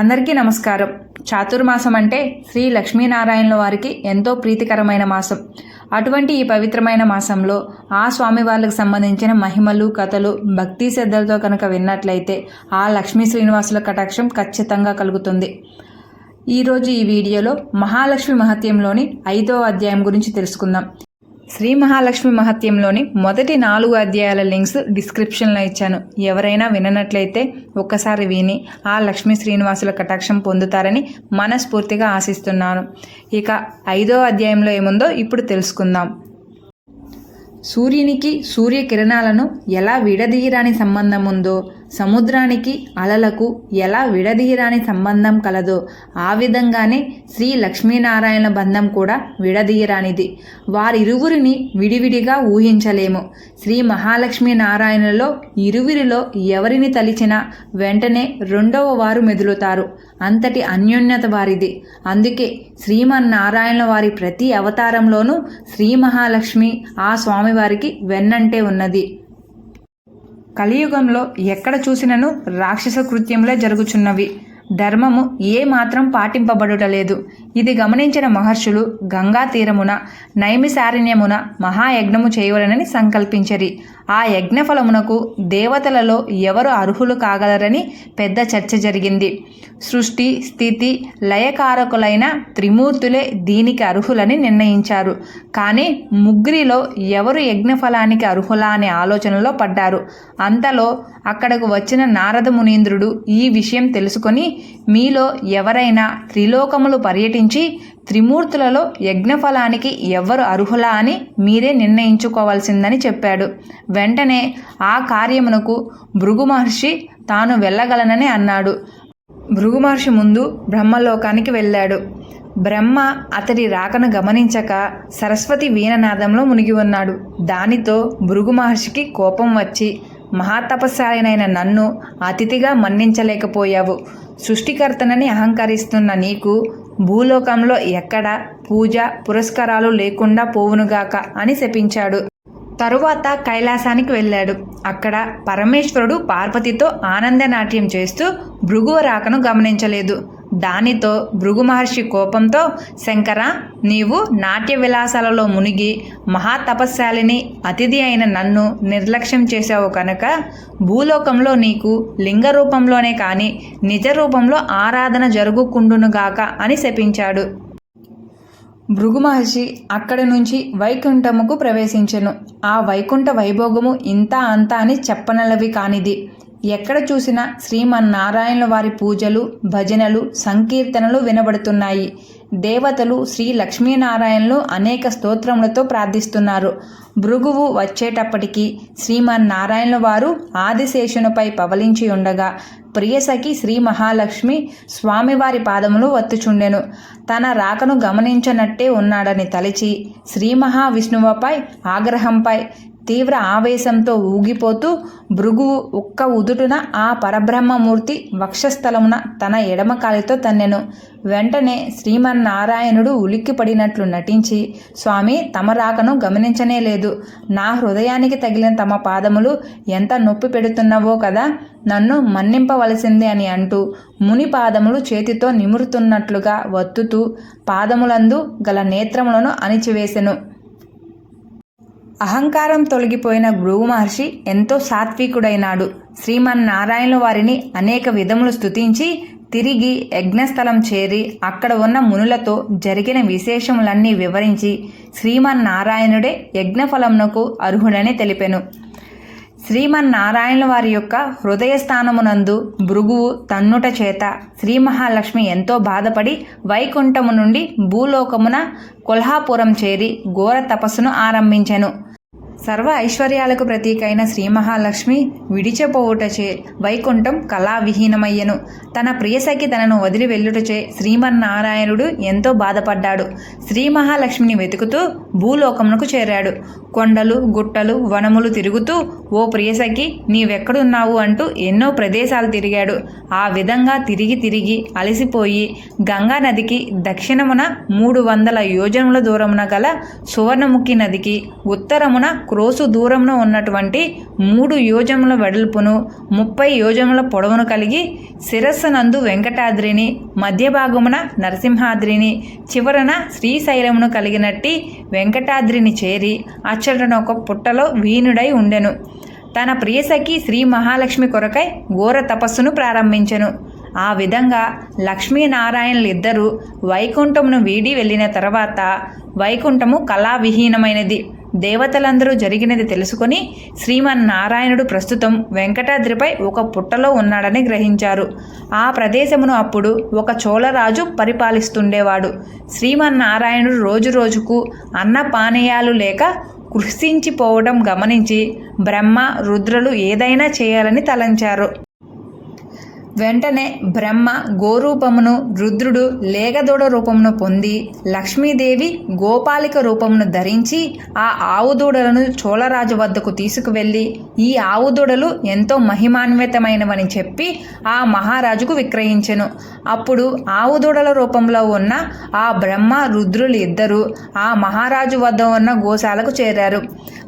అందరికీ నమస్కారం. చాతుర్మాసం అంటే శ్రీ లక్ష్మీనారాయణుల వారికి ఎంతో ప్రీతికరమైన మాసం. అటువంటి ఈ పవిత్రమైన మాసంలో ఆ స్వామి వాళ్ళకు సంబంధించిన మహిమలు కథలు భక్తి శ్రద్ధలతో కనుక విన్నట్లయితే ఆ లక్ష్మీ శ్రీనివాసుల కటాక్షం ఖచ్చితంగా కలుగుతుంది. ఈరోజు ఈ వీడియోలో మహాలక్ష్మి మహత్యంలోని ఐదో అధ్యాయం గురించి తెలుసుకుందాం. శ్రీ మహాలక్ష్మి మహత్యంలోని మొదటి నాలుగు అధ్యాయాల లింక్స్ డిస్క్రిప్షన్లో ఇచ్చాను. ఎవరైనా విననట్లయితే ఒక్కసారి విని ఆ లక్ష్మీ శ్రీనివాసుల కటాక్షం పొందుతారని మనస్ఫూర్తిగా ఆశిస్తున్నాను. ఇక ఐదో అధ్యాయంలో ఏముందో ఇప్పుడు తెలుసుకుందాం. సూర్యునికి సూర్యకిరణాలను ఎలా విడదీయరాని సంబంధం ఉందో సముద్రానికి అలలకు ఎలా విడదీయరాని సంబంధం కలదో ఆ విధంగానే శ్రీ లక్ష్మీనారాయణ బంధం కూడా విడదీయరానిది. వారిరువురిని విడివిడిగా ఊహించలేము. శ్రీ మహాలక్ష్మీ నారాయణలో ఇరువురిలో ఎవరిని తలిచినా వెంటనే రెండవ వారు మెదులుతారు. అంతటి అన్యోన్యత వారిది. అందుకే శ్రీమన్నారాయణ వారి ప్రతి అవతారంలోనూ శ్రీ మహాలక్ష్మి ఆ స్వామివారికి వెన్నంటే ఉన్నది. కలియుగంలో ఎక్కడ చూసినను రాక్షస కృత్యములే జరుగుచున్నవి. ధర్మము ఏ మాత్రం పాటింపబడుటలేదు. ఇది గమనించిన మహర్షులు గంగా తీరమున నైమిసారణ్యమున మహాయజ్ఞము చేయవలనని సంకల్పించరి. ఆ యజ్ఞఫలమునకు దేవతలలో ఎవరు అర్హులు కాగలరని పెద్ద చర్చ జరిగింది. సృష్టి స్థితి లయకారకులైన త్రిమూర్తులే దీనికి అర్హులని నిర్ణయించారు. కానీ ముగ్గురిలో ఎవరు యజ్ఞఫలానికి అర్హులా అనే ఆలోచనలో పడ్డారు. అంతలో అక్కడకు వచ్చిన నారద మునీంద్రుడు ఈ విషయం తెలుసుకొని మీలో ఎవరైనా త్రిలోకములు పర్యటించి త్రిమూర్తులలో యజ్ఞఫలానికి ఎవ్వరు అర్హులా అని మీరే నిర్ణయించుకోవాల్సిందని చెప్పాడు. వెంటనే ఆ కార్యమునకు భృగు మహర్షి తాను వెళ్ళగలనని అన్నాడు. భృగు మహర్షి ముందు బ్రహ్మలోకానికి వెళ్ళాడు. బ్రహ్మ అతడి రాకను గమనించక సరస్వతి వీణనాదంలో మునిగి ఉన్నాడు. దానితో భృగు మహర్షికి కోపం వచ్చి మహాతపస్సాయనైన నన్ను అతిథిగా మన్నించలేకపోయావు. సృష్టికర్తనని అహంకరిస్తున్న నీకు భూలోకంలో ఎక్కడ పూజ పురస్కారాలు లేకుండా పోవునుగాక అని శపించాడు. తరువాత కైలాసానికి వెళ్ళాడు. అక్కడ పరమేశ్వరుడు పార్వతితో ఆనందనాట్యం చేస్తూ భృగువ రాకను గమనించలేదు. దానితో భృగు మహర్షి కోపంతో శంకర నీవు నాట్య విలాసాలలో మునిగి మహాతపస్శాలిని అతిథి అయిన నన్ను నిర్లక్ష్యం చేశావు కనుక భూలోకంలో నీకు లింగ రూపంలోనే కానీ నిజ రూపంలో ఆరాధన జరుగుకుండునుగాక అని శపించాడు. భృగు మహర్షి అక్కడి నుంచి వైకుంఠముకు ప్రవేశించెను. ఆ వైకుంఠ వైభోగము ఇంత అంత అని చెప్పనలవి కానిది. ఎక్కడ చూసినా శ్రీమన్నారాయణుల వారి పూజలు భజనలు సంకీర్తనలు వినబడుతున్నాయి. దేవతలు శ్రీ లక్ష్మీనారాయణలు అనేక స్తోత్రములతో ప్రార్థిస్తున్నారు. భృగువు వచ్చేటప్పటికీ శ్రీమన్నారాయణుల వారు ఆదిశేషునిపై పవలించి ఉండగా ప్రియసఖి శ్రీ మహాలక్ష్మి స్వామివారి పాదములు వత్తుచుండెను. తన రాకను గమనించనట్టే ఉన్నాడని తలచి శ్రీ మహావిష్ణువుపై ఆగ్రహంపై తీవ్ర ఆవేశంతో ఊగిపోతూ భృగువు ఒక్క ఉదుటున ఆ పరబ్రహ్మమూర్తి వక్షస్థలమున తన ఎడమ కాలితో తన్నెను. వెంటనే శ్రీమన్నారాయణుడు ఉలిక్కిపడినట్లు నటించి స్వామి తమ రాకను గమనించనే లేదు. నా హృదయానికి తగిలిన తమ పాదములు ఎంత నొప్పి పెడుతున్నవో కదా నన్ను మన్నింపవలసిందే అని అంటూ ముని పాదములు చేతితో నిమురుతున్నట్లుగా వత్తుతూ పాదములందు గల నేత్రములను అణిచివేసెను. అహంకారం తొలగిపోయిన భృగు మహర్షి ఎంతో సాత్వికుడైనాడు. శ్రీమన్నారాయణ వారిని అనేక విధములు స్తుతించి తిరిగి యజ్ఞస్థలం చేరి అక్కడ ఉన్న మునులతో జరిగిన విశేషములన్నీ వివరించి శ్రీమన్నారాయణుడే యజ్ఞఫలమునకు అర్హుడని తెలిపెను. శ్రీమన్నారాయణ వారి యొక్క హృదయస్థానమునందు భృగువు తన్నుట చేత శ్రీ మహాలక్ష్మి ఎంతో బాధపడి వైకుంఠము నుండి భూలోకమున కొల్హాపురం చేరి ఘోర తపస్సును ఆరంభించెను. సర్వ ఐశ్వర్యాలకు ప్రతీకైన శ్రీ మహాలక్ష్మి విడిచిపోవుటచే వైకుంఠం కళావిహీనమయ్యను. తన ప్రియసఖి తనను వదిలి వెళ్ళుటచే శ్రీమన్నారాయణుడు ఎంతో బాధపడ్డాడు. శ్రీ మహాలక్ష్మిని వెతుకుతూ భూలోకమునకు చేరాడు. కొండలు గుట్టలు వనములు తిరుగుతూ ఓ ప్రియసఖి నీవెక్కడున్నావు? అంటూ ఎన్నో ప్రదేశాలు తిరిగాడు. ఆ విధంగా తిరిగి తిరిగి అలసిపోయి గంగా నదికి దక్షిణమున మూడు వందల యోజనముల దూరమున గల సువర్ణముఖి నదికి ఉత్తరమున క్రోసు దూరంలో ఉన్నటువంటి మూడు యోజముల వెడల్పును ముప్పై యోజముల పొడవును కలిగి శిరస్సునందు వెంకటాద్రిని మధ్యభాగమున నరసింహాద్రిని చివరన శ్రీశైలమును కలిగినట్టి వెంకటాద్రిని చేరి అచ్చటన ఒక పుట్టలో వీణుడై ఉండెను. తన ప్రియసఖి శ్రీ మహాలక్ష్మి కొరకై ఘోర తపస్సును ప్రారంభించెను. ఆ విధంగా లక్ష్మీనారాయణలిద్దరూ వైకుంఠమును వీడి వెళ్ళిన తర్వాత వైకుంఠము కళావిహీనమైనది. దేవతలందరూ జరిగినది తెలుసుకొని శ్రీమన్నారాయణుడు ప్రస్తుతం వెంకటాద్రిపై ఒక పుట్టలో ఉన్నాడని గ్రహించారు. ఆ ప్రదేశమును అప్పుడు ఒక చోళరాజు పరిపాలిస్తుండేవాడు. శ్రీమన్నారాయణుడు రోజు రోజుకు అన్న పానీయాలు లేక కృషించిపోవడం గమనించి బ్రహ్మ రుద్రులు ఏదైనా చేయాలని తలంచారు. వెంటనే బ్రహ్మ గోరూపమును రుద్రుడు లేగదూడ రూపమును పొంది లక్ష్మీదేవి గోపాలిక రూపమును ధరించి ఆ ఆవు దూడలను చోళరాజు వద్దకు తీసుకువెళ్ళి ఈ ఆవు దూడలు ఎంతో మహిమాన్వితమైనవని చెప్పి ఆ మహారాజుకు విక్రయించెను. అప్పుడు ఆవు దూడల రూపంలో ఉన్న ఆ బ్రహ్మ రుద్రులు ఇద్దరు ఆ మహారాజు వద్ద ఉన్న గోశాలకు చేరారు.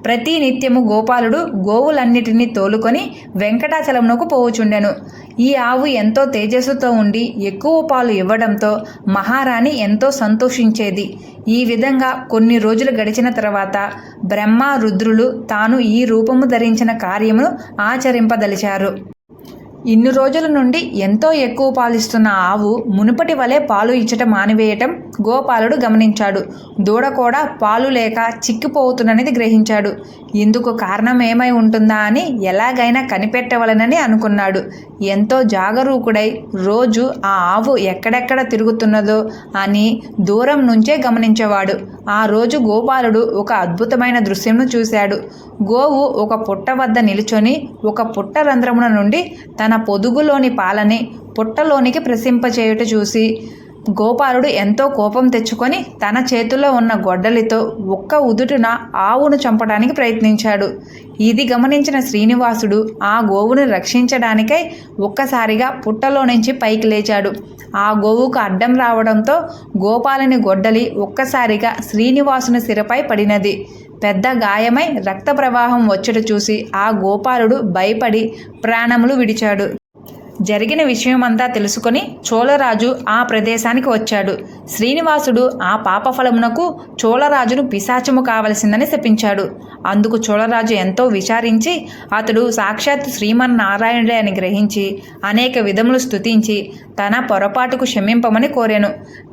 ప్రతి నిత్యము గోపాలుడు గోవులన్నిటినీ తోలుకొని వెంకటాచలమునకు పోవుచుండెను. ఈ ఆవు ఎంతో తేజస్సుతో ఉండి ఎక్కువ పాలు ఇవ్వడంతో మహారాణి ఎంతో సంతోషించేది. ఈ విధంగా కొన్ని రోజులు గడిచిన తర్వాత బ్రహ్మ రుద్రులు తాను ఈ రూపము ధరించిన కార్యమును ఆచరింపదలిచారు. ఇన్ని రోజుల నుండి ఎంతో ఎక్కువ పాలిస్తున్న ఆవు మునుపటి వలె పాలు ఇచ్చటం మానివేయటం గోపాలుడు గమనించాడు. దూడ కూడా పాలు లేక చిక్కిపోతున్నది గ్రహించాడు. ఇందుకు కారణం ఏమై ఉంటుందా అని ఎలాగైనా కనిపెట్టవలనని అనుకున్నాడు. ఎంతో జాగరూకుడై రోజు ఆ ఆవు ఎక్కడెక్కడ తిరుగుతున్నదో అని దూరం నుంచే గమనించేవాడు. ఆ రోజు గోపాలుడు ఒక అద్భుతమైన దృశ్యంను చూశాడు. గోవు ఒక పుట్ట వద్ద నిలుచొని ఒక పుట్ట రంధ్రమున నుండి తన పొదుగులోని పాలని పుట్టలోనికి ప్రసింపచేయుట చూసి గోపాలుడు ఎంతో కోపం తెచ్చుకొని తన చేతిలో ఉన్న గొడ్డలితో ఒక్క ఉదుటున ఆవును చంపడానికి ప్రయత్నించాడు. ఇది గమనించిన శ్రీనివాసుడు ఆ గోవును రక్షించడానికై ఒక్కసారిగా పుట్టలో నుంచి పైకి లేచాడు. ఆ గోవుకు అడ్డం రావడంతో గోపాలుని గొడ్డలి ఒక్కసారిగా శ్రీనివాసుని సిరపై పడినది. పెద్ద గాయమై రక్త ప్రవాహం వచ్చుట చూసి ఆ గోపాలుడు భయపడి ప్రాణములు విడిచాడు. జరిగిన విషయమంతా తెలుసుకొని చోళరాజు ఆ ప్రదేశానికి వచ్చాడు. శ్రీనివాసుడు ఆ పాపఫలమునకు చోళరాజును పిశాచము కావలసిందని శపించాడు. అందుకు చోళరాజు ఎంతో విచారించి అతడు సాక్షాత్ శ్రీమన్నారాయణుడే అని గ్రహించి అనేక విధములు స్తుతించి తన పొరపాటుకు క్షమింపమని కోరాను.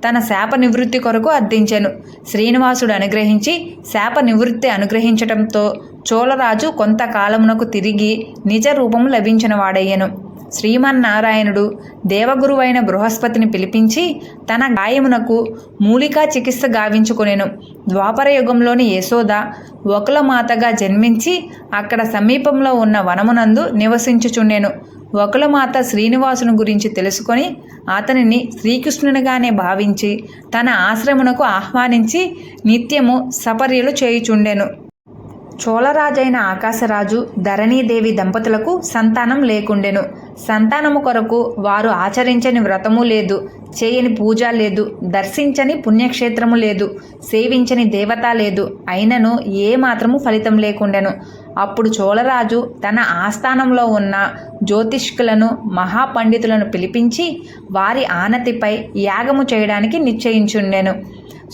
తన శాప నివృత్తి కొరకు అర్థించాను. శ్రీనివాసుడు అనుగ్రహించి శాప నివృత్తి అనుగ్రహించడంతో చోళరాజు కొంతకాలమునకు తిరిగి నిజ రూపము లభించిన వాడయ్యను. శ్రీమన్నారాయణుడు దేవగురువైన బృహస్పతిని పిలిపించి తన గాయమునకు మూలికా చికిత్స గావించుకొనెను. ద్వాపర యుగంలోని యశోద వకులమాతగా జన్మించి అక్కడ సమీపంలో ఉన్న వనమునందు నివసించుచుండెను. వకులమాత శ్రీనివాసుని గురించి తెలుసుకొని అతనిని శ్రీకృష్ణునిగానే భావించి తన ఆశ్రమునకు ఆహ్వానించి నిత్యము సపర్యలు చేయుచుండెను. చోళరాజైన ఆకాశరాజు ధరణీదేవి దంపతులకు సంతానం లేకుండెను. సంతానము కొరకు వారు ఆచరించని వ్రతము లేదు చేయని పూజ లేదు దర్శించని పుణ్యక్షేత్రము లేదు సేవించని దేవత లేదు అయినను ఏ మాత్రము ఫలితం లేకుండెను. అప్పుడు చోళరాజు తన ఆస్థానంలో ఉన్న జ్యోతిష్కులను మహాపండితులను పిలిపించి వారి ఆనతిపై యాగము చేయడానికి నిశ్చయించుండెను.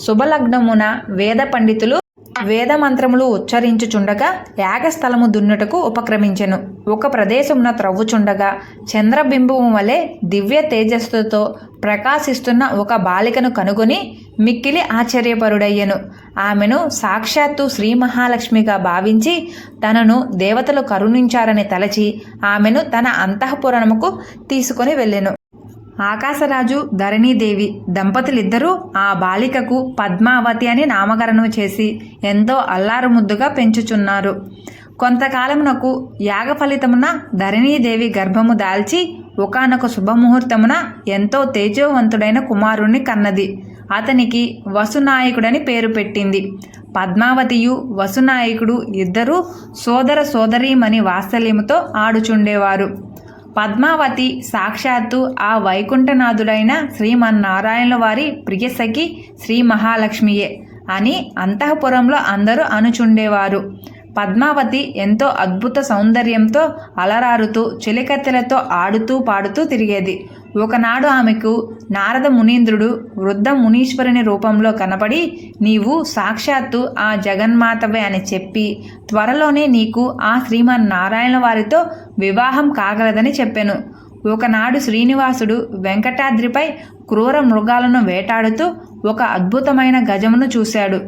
శుభలగ్నమున వేద పండితులు వేద మంత్రములు ఉచ్చరించుచుండగా యాగస్థలము దున్నుటకు ఉపక్రమించెను. ఒక ప్రదేశమున త్రవ్వుచుండగా చంద్రబింబము వలె దివ్య తేజస్సుతో ప్రకాశిస్తున్న ఒక బాలికను కనుగొని మిక్కిలి ఆశ్చర్యపరుడయ్యను. ఆమెను సాక్షాత్తు శ్రీ మహాలక్ష్మిగా భావించి తనను దేవతలు కరుణించారని తలచి ఆమెను తన అంతఃపురణముకు తీసుకొని వెళ్ళెను. ఆకాశరాజు ధరణీదేవి దంపతులిద్దరూ ఆ బాలికకు పద్మావతి అని నామకరణం చేసి ఎంతో అల్లారు ముద్దుగా పెంచుచున్నారు. కొంతకాలమునకు యాగ ఫలితమున ధరణీదేవి గర్భము దాల్చి ఒకనొక శుభముహూర్తమున ఎంతో తేజోవంతుడైన కుమారుణ్ణి కన్నది. అతనికి వసునాయకుడని పేరు పెట్టింది. పద్మావతియు వసునాయకుడు ఇద్దరూ సోదర సోదరీమణి వాత్సల్యముతో ఆడుచుండేవారు. పద్మావతి సాక్షాత్తు ఆ వైకుంఠనాథుడైన శ్రీమన్నారాయణుల వారి ప్రియసఖి శ్రీ మహాలక్ష్మియే అని అంతఃపురంలో అందరూ అనుచుండేవారు. పద్మావతి ఎంతో అద్భుత సౌందర్యంతో అలరారుతూ చెలికత్తెలతో ఆడుతూ పాడుతూ తిరిగేది. ఒకనాడు ఆమెకు నారద మునీంద్రుడు వృద్ధ మునీశ్వరుని రూపంలో కనపడి నీవు సాక్షాత్తు ఆ జగన్మాతవే అని చెప్పి త్వరలోనే నీకు ఆ శ్రీమన్నారాయణ వారితో వివాహం కాగలదని చెప్పాను. ఒకనాడు శ్రీనివాసుడు వెంకటాద్రిపై క్రూర మృగాలను వేటాడుతూ ఒక అద్భుతమైన గజమును చూశాడు.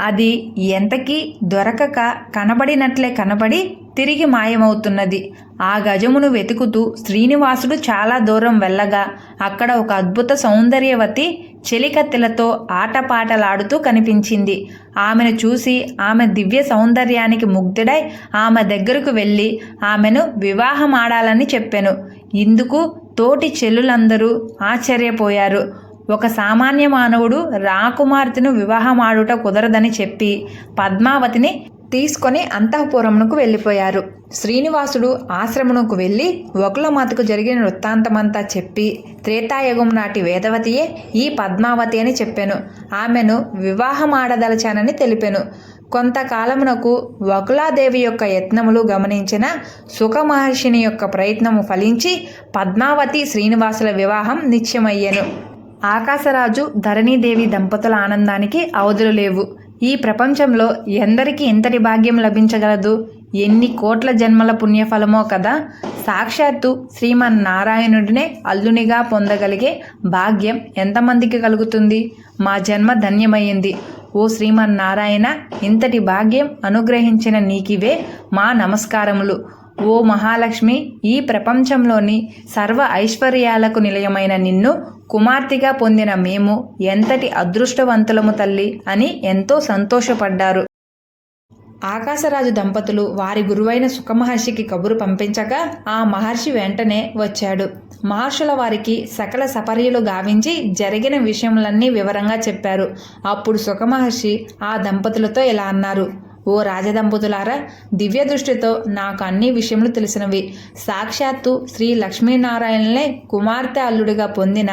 అది ఎంతకీ దొరకక కనబడినట్లే కనబడి తిరిగి మాయమవుతున్నది. ఆ గజమును వెతుకుతూ శ్రీనివాసుడు చాలా దూరం వెళ్ళగా అక్కడ ఒక అద్భుత సౌందర్యవతి చెలికత్తెలతో ఆటపాటలాడుతూ కనిపించింది. ఆమెను చూసి ఆమె దివ్య సౌందర్యానికి ముగ్ధుడై ఆమె దగ్గరకు వెళ్ళి ఆమెను వివాహమాడాలని చెప్పాను. ఇందుకు తోటి చెల్లులందరూ ఆశ్చర్యపోయారు. ఒక సామాన్య మానవుడు రాకుమార్తెను వివాహమాడుట కుదరదని చెప్పి పద్మావతిని తీసుకొని అంతఃపురమునకు వెళ్ళిపోయారు. శ్రీనివాసుడు ఆశ్రమునకు వెళ్ళి వకులమాతకు జరిగిన వృత్తాంతమంతా చెప్పి త్రేతాయుగం నాటి వేదవతియే ఈ పద్మావతి అని చెప్పాను. ఆమెను వివాహమాడదలచానని తెలిపాను. కొంతకాలమునకు వకులాదేవి యొక్క యత్నములు గమనించిన సుఖమహర్షిని యొక్క ప్రయత్నము ఫలించి పద్మావతి శ్రీనివాసుల వివాహం నిశ్చయమయ్యెను. ఆకాశరాజు ధరణీదేవి దంపతుల ఆనందానికి అవధులు లేవు. ఈ ప్రపంచంలో ఎందరికీ ఇంతటి భాగ్యం లభించగలదు? ఎన్ని కోట్ల జన్మల పుణ్యఫలమో కదా? సాక్షాత్తు శ్రీమన్నారాయణుడినే అల్లునిగా పొందగలిగే భాగ్యం ఎంతమందికి కలుగుతుంది? మా జన్మ ధన్యమయ్యింది ఓ శ్రీమన్నారాయణ ఇంతటి భాగ్యం అనుగ్రహించిన నీకివే మా నమస్కారములు. ఓ మహాలక్ష్మి ఈ ప్రపంచంలోని సర్వ ఐశ్వర్యాలకు నిలయమైన నిన్ను కుమార్తెగా పొందిన మేము ఎంతటి అదృష్టవంతులము తల్లి అని ఎంతో సంతోషపడ్డారు. ఆకాశరాజు దంపతులు వారి గురువైన సుఖమహర్షికి కబురు పంపించగా ఆ మహర్షి వెంటనే వచ్చాడు. మహర్షుల వారికి సకల సపర్యలు గావించి జరిగిన విషయములన్నీ వివరంగా చెప్పారు. అప్పుడు సుఖమహర్షి ఆ దంపతులతో ఇలా అన్నారు. ఓ రాజదంపతులారా దివ్య దృష్టితో నాకు అన్ని విషయములు తెలిసినవి. సాక్షాత్తు శ్రీ లక్ష్మీనారాయణలే కుమార్తె అల్లుడిగా పొందిన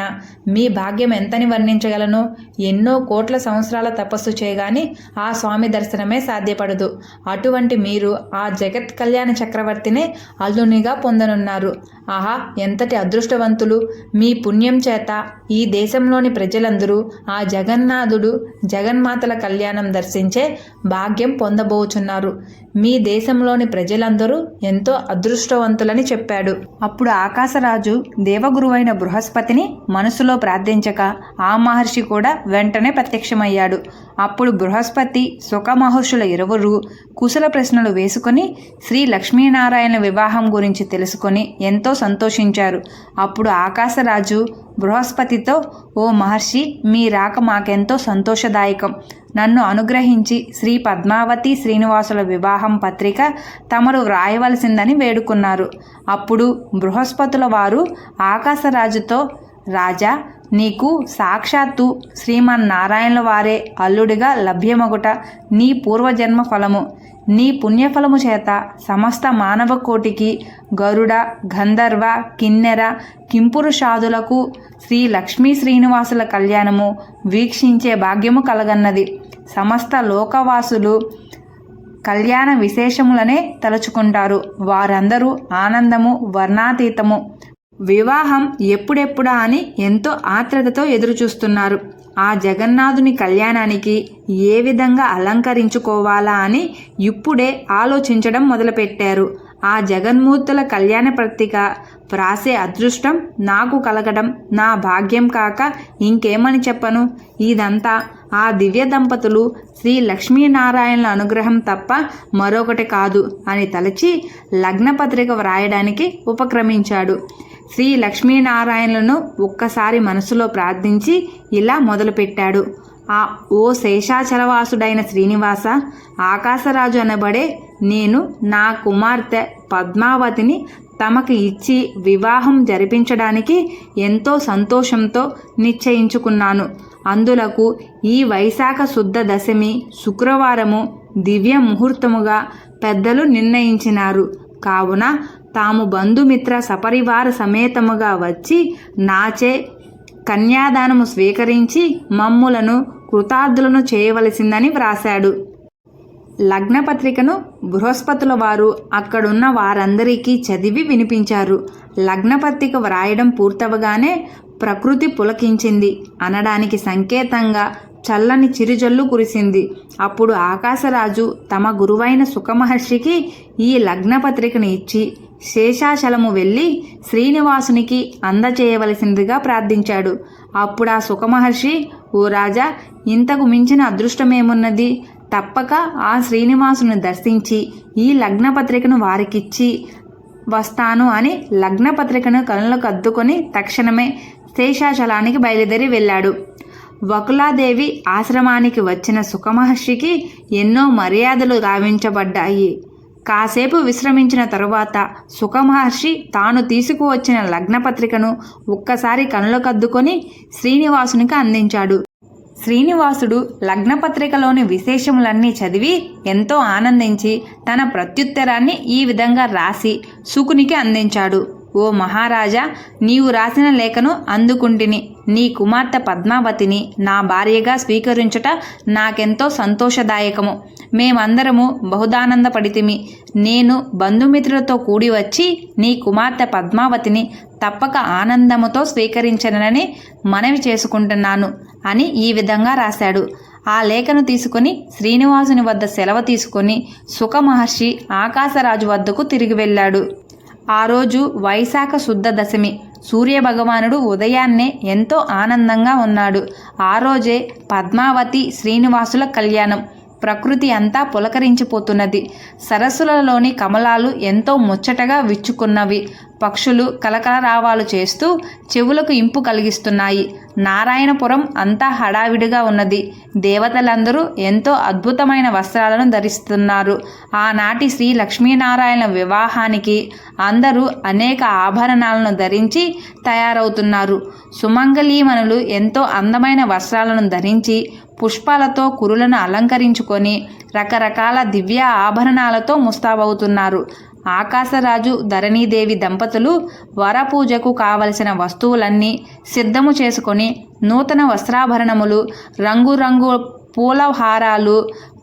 మీ భాగ్యం ఎంతని వర్ణించగలను? ఎన్నో కోట్ల సంవత్సరాల తపస్సు చేయగాని ఆ స్వామి దర్శనమే సాధ్యపడదు. అటువంటి మీరు ఆ జగత్ కళ్యాణ చక్రవర్తినే అల్లునిగా పొందనున్నారు. ఆహా ఎంతటి అదృష్టవంతులు! మీ పుణ్యం చేత ఈ దేశంలోని ప్రజలందరూ ఆ జగన్నాథుడు జగన్మాతల కళ్యాణం దర్శించే భాగ్యం పొంద పొందబోచున్నారు మీ దేశంలోని ప్రజలందరూ ఎంతో అదృష్టవంతులని చెప్పాడు. అప్పుడు ఆకాశరాజు దేవగురువైన బృహస్పతిని మనసులో ప్రార్థించక ఆ మహర్షి కూడా వెంటనే ప్రత్యక్షమయ్యాడు. అప్పుడు బృహస్పతి సుఖమహర్షుల ఇరువురు కుశల ప్రశ్నలు వేసుకొని శ్రీ లక్ష్మీనారాయణ వివాహం గురించి తెలుసుకొని ఎంతో సంతోషించారు. అప్పుడు ఆకాశరాజు బృహస్పతితో ఓ మహర్షి మీ రాక మాకెంతో సంతోషదాయకం. నన్ను అనుగ్రహించి శ్రీ పద్మావతి శ్రీనివాసుల వివాహం పత్రిక తమరు వ్రాయవలసిందని వేడుకున్నారు. అప్పుడు బృహస్పతుల వారు ఆకాశరాజుతో రాజా నీకు సాక్షాత్తు శ్రీమన్నారాయణుల వారే అల్లుడిగా లభ్యమగుట నీ పూర్వజన్మ ఫలము. నీ పుణ్యఫలము చేత సమస్త మానవ కోటికి గరుడ గంధర్వ కిన్నెర కింపురుషాదులకు శ్రీ లక్ష్మీ శ్రీనివాసుల కళ్యాణము వీక్షించే భాగ్యము కలగన్నది. సమస్త లోకవాసులు కళ్యాణ విశేషములనే తలుచుకుంటారు. వారందరూ ఆనందము వర్ణాతీతము వివాహం ఎప్పుడెప్పుడా అని ఎంతో ఆత్రతతో ఎదురుచూస్తున్నారు. ఆ జగన్నాథుని కళ్యాణానికి ఏ విధంగా అలంకరించుకోవాలా అని ఇప్పుడే ఆలోచించడం మొదలుపెట్టారు. ఆ జగన్మూర్తుల కళ్యాణ పత్రిక వ్రాసే అదృష్టం నాకు కలగడం నా భాగ్యం కాక ఇంకేమని చెప్పను? ఇదంతా ఆ దివ్య దంపతులు శ్రీ లక్ష్మీనారాయణల అనుగ్రహం తప్ప మరొకటి కాదు అని తలచి లగ్నపత్రిక వ్రాయడానికి ఉపక్రమించాడు. శ్రీ లక్ష్మీనారాయణలను ఒక్కసారి మనసులో ప్రార్థించి ఇలా మొదలుపెట్టాడు. ఆ ఓ శేషాచలవాసుడైన శ్రీనివాస ఆకాశరాజు అనబడే నేను నా కుమార్తె పద్మావతిని తమకు ఇచ్చి వివాహం జరిపించడానికి ఎంతో సంతోషంతో నిశ్చయించుకున్నాను. అందులకు ఈ వైశాఖ శుద్ధ దశమి శుక్రవారము దివ్య ముహూర్తముగా పెద్దలు నిర్ణయించినారు. కావున తాము బంధుమిత్ర సపరివార సమేతముగా వచ్చి నాచే కన్యాదానము స్వీకరించి మమ్ములను కృతార్థులను చేయవలసిందని వ్రాశాడు. లగ్నపత్రికను బృహస్పతుల వారు అక్కడున్న వారందరికీ చదివి వినిపించారు. లగ్నపత్రిక వ్రాయడం పూర్తవగానే ప్రకృతి పులకించింది. అనడానికి సంకేతంగా చల్లని చిరుజల్లు కురిసింది. అప్పుడు ఆకాశరాజు తమ గురువైన సుఖమహర్షికి ఈ లగ్నపత్రికను ఇచ్చి శేషాచలము వెళ్ళి శ్రీనివాసునికి అందచేయవలసిందిగా ప్రార్థించాడు. అప్పుడు ఆ సుఖమహర్షి ఓ రాజా ఇంతకు మించిన అదృష్టమేమున్నది? తప్పక ఆ శ్రీనివాసుని దర్శించి ఈ లగ్నపత్రికను వారికిచ్చి వస్తాను అని లగ్నపత్రికను కనులకు అద్దుకొని తక్షణమే శేషాచలానికి బయలుదేరి వెళ్ళాడు. వకులాదేవి ఆశ్రమానికి వచ్చిన సుఖమహర్షికి ఎన్నో మర్యాదలు గావించబడ్డాయి. కాసేపు విశ్రమించిన తరువాత సుఖమహర్షి తాను తీసుకువచ్చిన లగ్నపత్రికను ఒక్కసారి కనులకద్దుకొని శ్రీనివాసునికి అందించాడు. శ్రీనివాసుడు లగ్నపత్రికలోని విశేషములన్నీ చదివి ఎంతో ఆనందించి తన ప్రత్యుత్తరాన్ని ఈ విధంగా రాసి సుకునికి అందించాడు. ఓ మహారాజా నీవు రాసిన లేఖను అందుకుంటిని. నీ కుమార్తె పద్మావతిని నా భార్యగా స్వీకరించుట నాకెంతో సంతోషదాయకము. మేమందరము బహుదానందపడితిమి. నేను బంధుమిత్రులతో కూడి వచ్చి నీ కుమార్తె పద్మావతిని తప్పక ఆనందముతో స్వీకరించనని మనవి చేసుకుంటున్నాను అని ఈ విధంగా రాశాడు. ఆ లేఖను తీసుకొని శ్రీనివాసుని వద్ద సెలవు తీసుకొని సుఖమహర్షి ఆకాశరాజు వద్దకు తిరిగి వెళ్ళాడు. ఆ రోజు వైశాఖ శుద్ధ దశమి. సూర్యభగవానుడు ఉదయాన్నే ఎంతో ఆనందంగా ఉన్నాడు. ఆ రోజే పద్మావతి శ్రీనివాసుల కళ్యాణం. ప్రకృతి అంతా పులకరించిపోతున్నది. సరస్సులలోని కమలాలు ఎంతో ముచ్చటగా విచ్చుకున్నవి. పక్షులు కలకలరావాలు చేస్తూ చెవులకు ఇంపు కలిగిస్తున్నాయి. నారాయణపురం అంతా హడావిడిగా ఉన్నది. దేవతలందరూ ఎంతో అద్భుతమైన వస్త్రాలను ధరిస్తున్నారు. ఆనాటి శ్రీ లక్ష్మీనారాయణ వివాహానికి అందరూ అనేక ఆభరణాలను ధరించి తయారవుతున్నారు. సుమంగళీమణులు ఎంతో అందమైన వస్త్రాలను ధరించి పుష్పాలతో కురులను అలంకరించుకొని రకరకాల దివ్య ఆభరణాలతో ముస్తాబవుతున్నారు. ఆకాశరాజు ధరణీదేవి దంపతులు వరపూజకు కావలసిన వస్తువులన్నీ సిద్ధము చేసుకొని నూతన వస్త్రాభరణములు రంగురంగు పూలహారాలు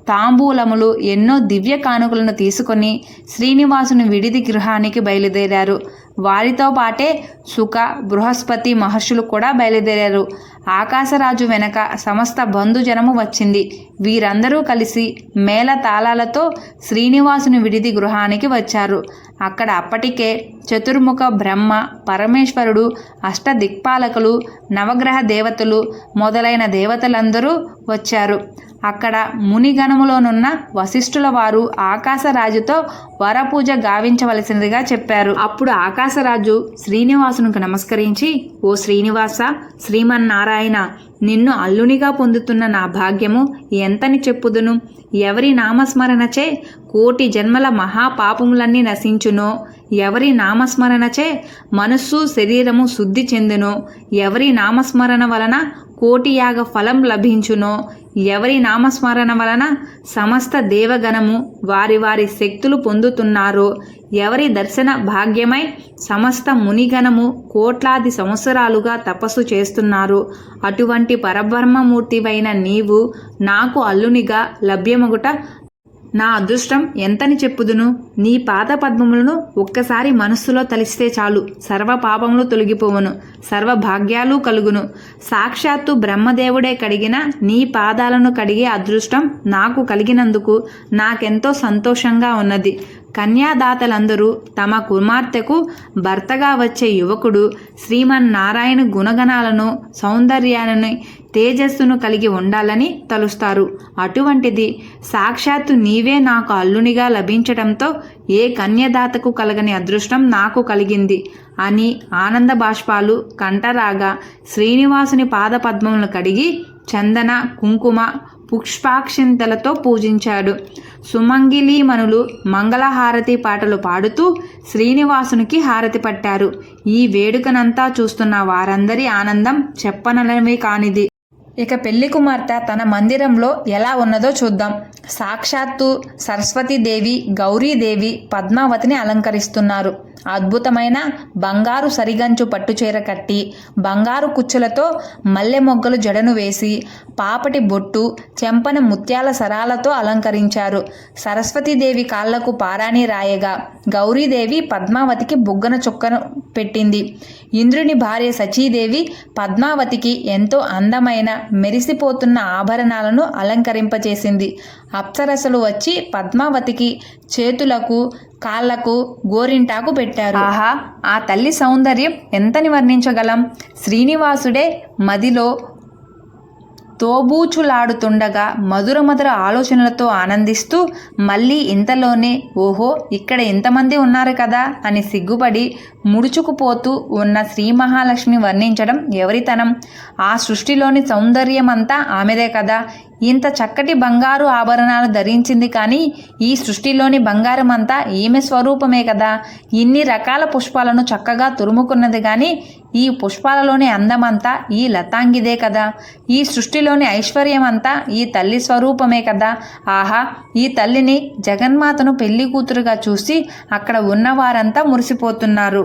తాంబూలములు ఎన్నో దివ్య కానుకలను తీసుకొని శ్రీనివాసుని విడిది గృహానికి బయలుదేరారు. వారితో పాటే సుఖ బృహస్పతి మహర్షులు కూడా బయలుదేరారు. ఆకాశరాజు వెనక సమస్త బంధుజనము వచ్చింది. వీరందరూ కలిసి మేళ తాళాలతో శ్రీనివాసుని విడిది గృహానికి వచ్చారు. అక్కడ అప్పటికే చతుర్ముఖ బ్రహ్మ పరమేశ్వరుడు అష్టదిక్పాలకులు నవగ్రహ దేవతలు మొదలైన దేవతలందరూ వచ్చారు. అక్కడ మునిగణములోనున్న వశిష్ఠుల వారు ఆకాశరాజుతో వరపూజ గావించవలసినదిగా చెప్పారు. అప్పుడు ఆకాశరాజు శ్రీనివాసునికి నమస్కరించి ఓ శ్రీనివాస శ్రీమన్నారాయణ నిన్ను అల్లునిగా పొందుతున్న నా భాగ్యము ఎంతని చెప్పుదును? ఎవరి నామస్మరణచే కోటి జన్మల మహాపాపములన్నీ నశించునో? ఎవరి నామస్మరణచే మనస్సు శరీరము శుద్ధి చెందునో? ఎవరి నామస్మరణ వలన కోటి యాగ ఫలం లభించునో ఎవరి నామస్మరణ వలన సమస్త దేవగణము వారి వారి శక్తులు పొందుతున్నారో ఎవరి దర్శన భాగ్యమై సమస్త మునిగణము కోట్లాది సంవత్సరాలుగా తపస్సు చేస్తున్నారు. అటువంటి పరబ్రహ్మమూర్తివైన నీవు నాకు అల్లునిగా లభ్యమగుట నా అదృష్టం ఎంతని చెప్పుదును? నీ పాద పద్మములను ఒక్కసారి మనస్సులో తలిస్తే చాలు. సర్వ పాపములు తొలగిపోవును. సర్వ భాగ్యాలు కలుగును. సాక్షాత్తు బ్రహ్మదేవుడే కడిగిన నీ పాదాలను కడిగే అదృష్టం నాకు కలిగినందుకు నాకెంతో సంతోషంగా ఉన్నది. కన్యాదాతలందరూ తమ కుమార్తెకు భర్తగా వచ్చే యువకుడు శ్రీమన్నారాయణ గుణగణాలను సౌందర్యాలను తేజస్సును కలిగి ఉండాలని తలుస్తారు. అటువంటిది సాక్షాత్తు నీవే నాకు అల్లునిగా లభించడంతో ఏ కన్యదాతకు కలగని అదృష్టం నాకు కలిగింది అని ఆనంద బాష్పాలు కంటరాగా శ్రీనివాసుని పాదపద్మములు కడిగి చందన కుంకుమ పుష్పాక్షింతలతో పూజించాడు. సుమంగిలి మనులు మంగళహారతి పాటలు పాడుతూ శ్రీనివాసునికి హారతి పట్టారు. ఈ వేడుకనంతా చూస్తున్న వారందరి ఆనందం చెప్పనలమే కానిది. ఇక పెళ్ళి కుమార్తె తన మందిరంలో ఎలా ఉన్నదో చూద్దాం. సాక్షాత్తు సరస్వతీదేవి గౌరీదేవి పద్మావతిని అలంకరిస్తున్నారు. అద్భుతమైన బంగారు సరిగంచు పట్టుచీర కట్టి బంగారు కుచ్చులతో మల్లె మొగ్గలు జడను వేసి పాపటి బొట్టు చెంపన ముత్యాల సరాలతో అలంకరించారు. సరస్వతీదేవి కాళ్ళకు పారాణి రాయగా గౌరీదేవి పద్మావతికి బుగ్గన చుక్కను పెట్టింది. ఇంద్రుని భార్య సచీదేవి పద్మావతికి ఎంతో అందమైన మెరిసిపోతున్న ఆభరణాలను అలంకరింపచేసింది అప్సరసలు వచ్చి పద్మావతికి చేతులకు కాళ్ళకు గోరింటాకు పెట్టారు. ఆహా ఆ తల్లి సౌందర్యం ఎంతని వర్ణించగలం శ్రీనివాసుడే మదిలో తోబూచులాడుతుండగా మధుర మధుర ఆలోచనలతో ఆనందిస్తూ మళ్ళీ ఇంతలోనే ఓహో ఇక్కడ ఇంతమంది ఉన్నారు కదా అని సిగ్గుపడి ముడుచుకుపోతూ ఉన్న శ్రీ మహాలక్ష్మి వర్ణించడం ఎవరితనం? ఆ సృష్టిలోని సౌందర్యమంతా ఆమెదే కదా. ఇంత చక్కటి బంగారు ఆభరణాలు ధరించింది కానీ ఈ సృష్టిలోని బంగారం అంతా ఈమె స్వరూపమే కదా. ఇన్ని రకాల పుష్పాలను చక్కగా తురుముకున్నది కానీ ఈ పుష్పాలలోని అందమంతా ఈ లతాంగిదే కదా. ఈ సృష్టిలోని ఐశ్వర్యమంతా ఈ తల్లి స్వరూపమే కదా. ఆహా ఈ తల్లిని జగన్మాతను పెళ్ళి కూతురుగా చూసి అక్కడ ఉన్నవారంతా మురిసిపోతున్నారు.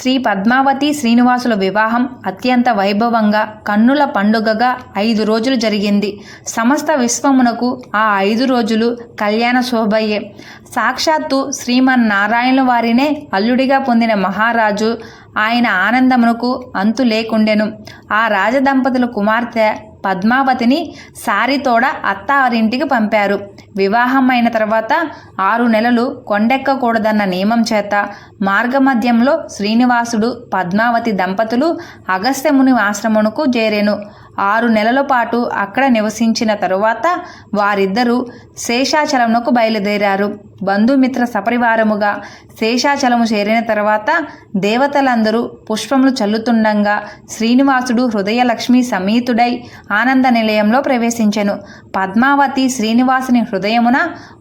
శ్రీ పద్మావతి శ్రీనివాసుల వివాహం అత్యంత వైభవంగా కన్నుల పండుగగా ఐదు రోజులు జరిగింది. సమస్త విశ్వమునకు ఆ ఐదు రోజులు కళ్యాణ శోభయ్యే. సాక్షాత్తు శ్రీమన్నారాయణ వారినే అల్లుడిగా పొందిన మహారాజు ఆయన ఆనందమునకు అంతు లేకుండెను. ఆ రాజదంపతుల కుమార్తె పద్మావతిని సారితోడ అత్తారింటికి పంపారు. వివాహం అయిన తర్వాత ఆరు నెలలు కొండెక్కకూడదన్న నియమం చేత మార్గమధ్యంలో శ్రీనివాసుడు పద్మావతి దంపతులు అగస్త్యముని ఆశ్రమునకు చేరెను. ఆరు నెలల పాటు అక్కడ నివసించిన తరువాత వారిద్దరూ శేషాచలమునకు బయలుదేరారు. బంధుమిత్ర సపరివారముగా శేషాచలము చేరిన తర్వాత దేవతలందరూ పుష్పములు చల్లుతుండగా శ్రీనివాసుడు హృదయలక్ష్మి సమీతుడై ఆనంద నిలయంలో ప్రవేశించెను. పద్మావతి శ్రీనివాసుని హృదయమున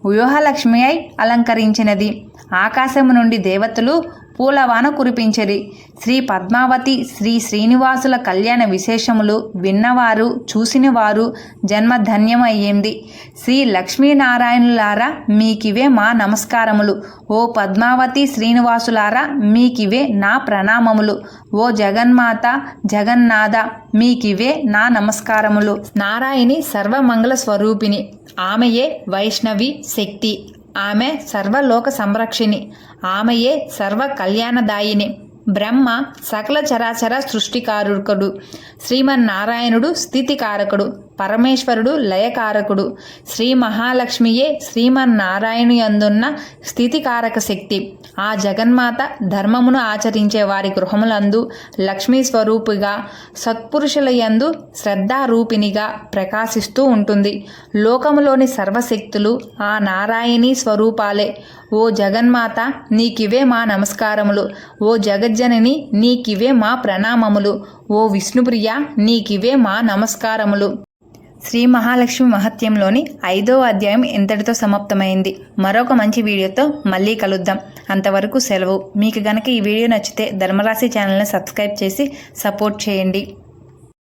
వ్యూహలక్ష్మి అయి అలంకరించినది. ఆకాశము నుండి దేవతలు పూలవాన కురిపించది. శ్రీ పద్మావతి శ్రీ శ్రీనివాసుల కళ్యాణ విశేషములు విన్నవారు చూసినవారు జన్మధన్యమయ్యింది. శ్రీ లక్ష్మీనారాయణులారా మీకివే మా నమస్కారములు. ఓ పద్మావతి శ్రీనివాసులారా మీకివే నా ప్రణామములు. ఓ జగన్మాత జగన్నాథ మీకివే నా నమస్కారములు. నారాయణి సర్వమంగళ స్వరూపిణి. ఆమెయే వైష్ణవి శక్తి. ఆమె సర్వలోక సంరక్షిణి. ఆమెయే సర్వ కళ్యాణదాయిని బ్రహ్మ సకల చరాచర సృష్టికారకుడు శ్రీమన్నారాయణుడు స్థితికారకుడు. పరమేశ్వరుడు లయకారకుడు. శ్రీ మహాలక్ష్మియే శ్రీమన్నారాయణు అందున్న స్థితికారక శక్తి. ఆ జగన్మాత ధర్మమును ఆచరించే వారి గృహములందు లక్ష్మీ స్వరూపిగా సత్పురుషుల యందు శ్రద్ధారూపిణిగా ప్రకాశిస్తూ ఉంటుంది. లోకములోని సర్వశక్తులు ఆ నారాయణీ స్వరూపాలే. ఓ జగన్మాత నీకివే మా నమస్కారములు. ఓ జగజ్జనని నీకివే మా ప్రణామములు. ఓ విష్ణుప్రియ నీకివే మా నమస్కారములు. శ్రీ మహాలక్ష్మి మహత్యంలోని ఐదో అధ్యాయం ఇంతటితో సమాప్తమైంది. మరొక మంచి వీడియోతో మళ్ళీ కలుద్దాం. అంతవరకు సెలవు. మీకు గనక ఈ వీడియో నచ్చితే ధర్మరాశి ఛానల్ని సబ్స్క్రైబ్ చేసి సపోర్ట్ చేయండి.